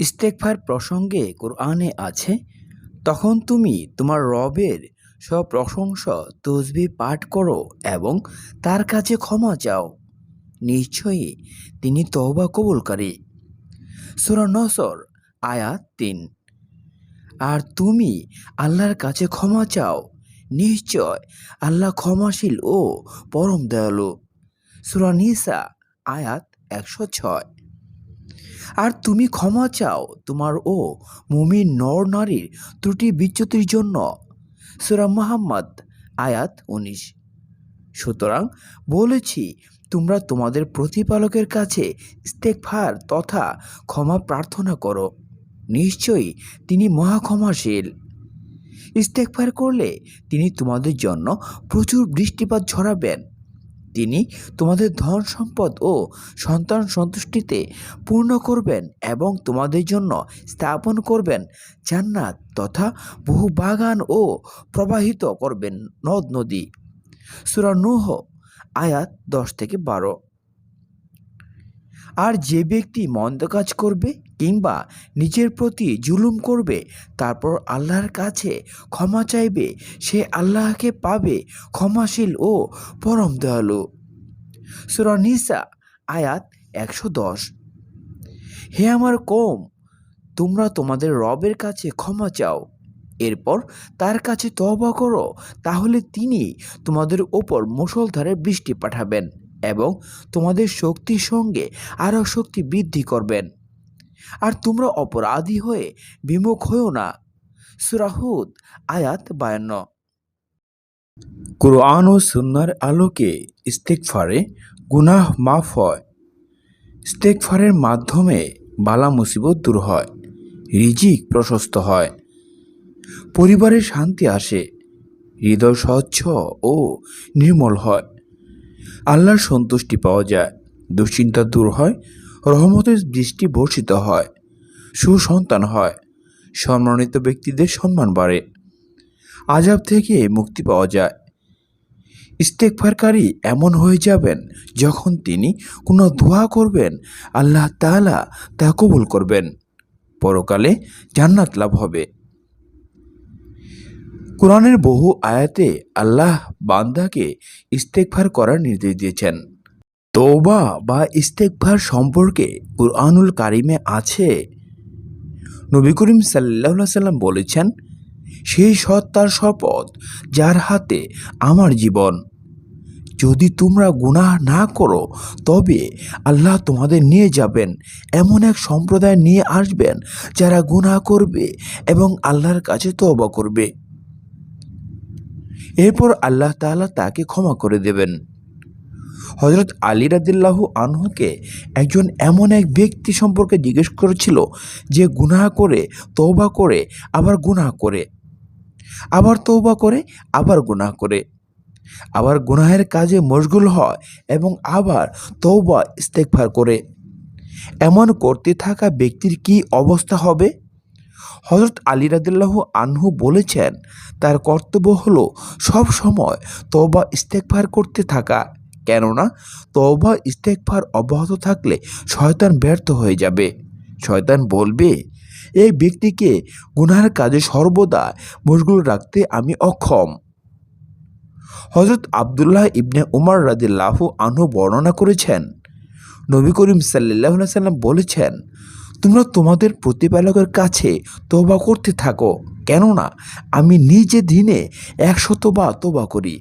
ইস্তেগফার প্রসঙ্গে কোরআনে আছে, তখন তুমি তোমার রবের সব প্রশংসা, তসবি পাঠ করো এবং তার কাছে ক্ষমা চাও। নিশ্চয়ই তিনি তওবা কবুলকারী। সূরা নসর, আয়াত তিন। আর তুমি আল্লাহর কাছে ক্ষমা চাও। নিশ্চয় আল্লাহ ক্ষমাশীল ও পরম দয়ালু। সূরা নিসা, আয়াত একশো ছয়। আর তুমি ক্ষমা চাও তোমার ও মুমিন নর নারীর ত্রুটি বিচ্যুতির জন্য। সুরা মোহাম্মদ, আয়াত উনিশ। সুতরাং বলেছি, তোমরা তোমাদের প্রতিপালকের কাছে ইস্তেকফার তথা ক্ষমা প্রার্থনা করো। নিশ্চয়ই তিনি মহাক্ষমাশীল। ইস্তেকফার করলে তিনি তোমাদের জন্য প্রচুর বৃষ্টিপাত ঝরাবেন। তিনি তোমাদের ধন সম্পদ ও সন্তান সন্তুষ্টিতে পূর্ণ করবেন এবং তোমাদের জন্য স্থাপন করবেন জান্নাত তথা বহু বাগান ও প্রবাহিত করবেন নদ নদী। সুরা নূহ, আয়াত দশ থেকে বারো। আর যে ব্যক্তি মন্দ কাজ করবে কিংবা নিজের প্রতি জুলুম করবে, তারপর আল্লাহর কাছে ক্ষমা চাইবে, সে আল্লাহকে পাবে ক্ষমাশীল ও পরম দয়ালু। সুরা নিসা, আয়াত একশো দশ। হে আমার কম তোমরা তোমাদের রবের কাছে ক্ষমা চাও, এরপর তার কাছে তওবা করো, তাহলে তিনি তোমাদের ওপর মুষলধারে বৃষ্টি পাঠাবেন এবং তোমাদের শক্তির সঙ্গে আরও শক্তি বৃদ্ধি করবেন। আর তোমরা অপরাধী হয়ে বিমুখ হয়েও না। সুরাহুদ আয়াত বায়ান্ন। কোরআন ও সুন্নার আলোকে ইস্তেকফারে গুনাহ মাফ হয়। ইস্তেকফারের মাধ্যমে বালা মুসিবত দূর হয়, রিজিক প্রশস্ত হয়। পরিবারে শান্তি আসে, হৃদয় স্বচ্ছ ও নির্মল হয়। আল্লাহর সন্তুষ্টি পাওয়া যায়, দুশ্চিন্তা দূর হয় রহমতের দৃষ্টি বর্ষিত হয়, সুসন্তান হয়, সম্মানিত ব্যক্তিদের সম্মান বাড়ে। আজাব থেকে মুক্তি পাওয়া যায়। ইস্তেকফারকারী এমন হয়ে যাবেন যখন তিনি কোনো দোয়া করবেন, আল্লাহ তাআলা তা কবুল করবেন। পরকালে জান্নাত লাভ হবে। কোরআনের বহু আয়াতে আল্লাহ বান্দাকে ইস্তেকফার করার নির্দেশ দিয়েছেন। তৌবা বা ইস্তেকভার সম্পর্কে কুরআনুল কারিমে আছে। নবী করিম সাল্লাহ সাল্লাম বলেছেন, সেই সত্তার শপথ যার হাতে আমার জীবন। যদি তোমরা গুনাহ না করো, তবে আল্লাহ তোমাদের নিয়ে যাবেন। এমন এক সম্প্রদায় নিয়ে আসবেন যারা গুনাহ করবে এবং আল্লাহর কাছে তওবা করবে। এরপর আল্লাহ তাআলা তাকে ক্ষমা করে দেবেন। হজরত আলী রাদিল্লাহু আনহুকে একজন এমন এক ব্যক্তি সম্পর্কে জিজ্ঞেস করেছিল যে গুনাহা করে তৌবা করে, আবার গুনাহ করে। আবার তৌবা করে, আবার গুনাহ করে। আবার গুনাহের কাজে মশগুল হয় এবং আবার তৌবা ইস্তেকফার করে। এমন করতে থাকা ব্যক্তির কি অবস্থা হবে? হজরত আলী রাদিল্লাহ আনহু বলেছেন, তার কর্তব্য হলো সব সময় তওবা ইস্তেকফার করতে থাকা। কেননা তওবা ইস্তেকফার অব্যাহত থাকলে শয়তান ব্যর্থ হয়ে যাবে। শয়তান বলবে, এই ব্যক্তিকে গুনার কাজে সর্বদা মশগুল রাখতে আমি অক্ষম। হজরত আবদুল্লাহ ইবনে উমর রাদিল্লাহু আনহু বর্ণনা করেছেন, নবী করিম সাল্লাম বলেছেন, তোমরা তোমাদের প্রতিপালকের কাছে তোবা করতে থাকো, কেননা আমি নিজে দিনে একশতবার তোবা করি।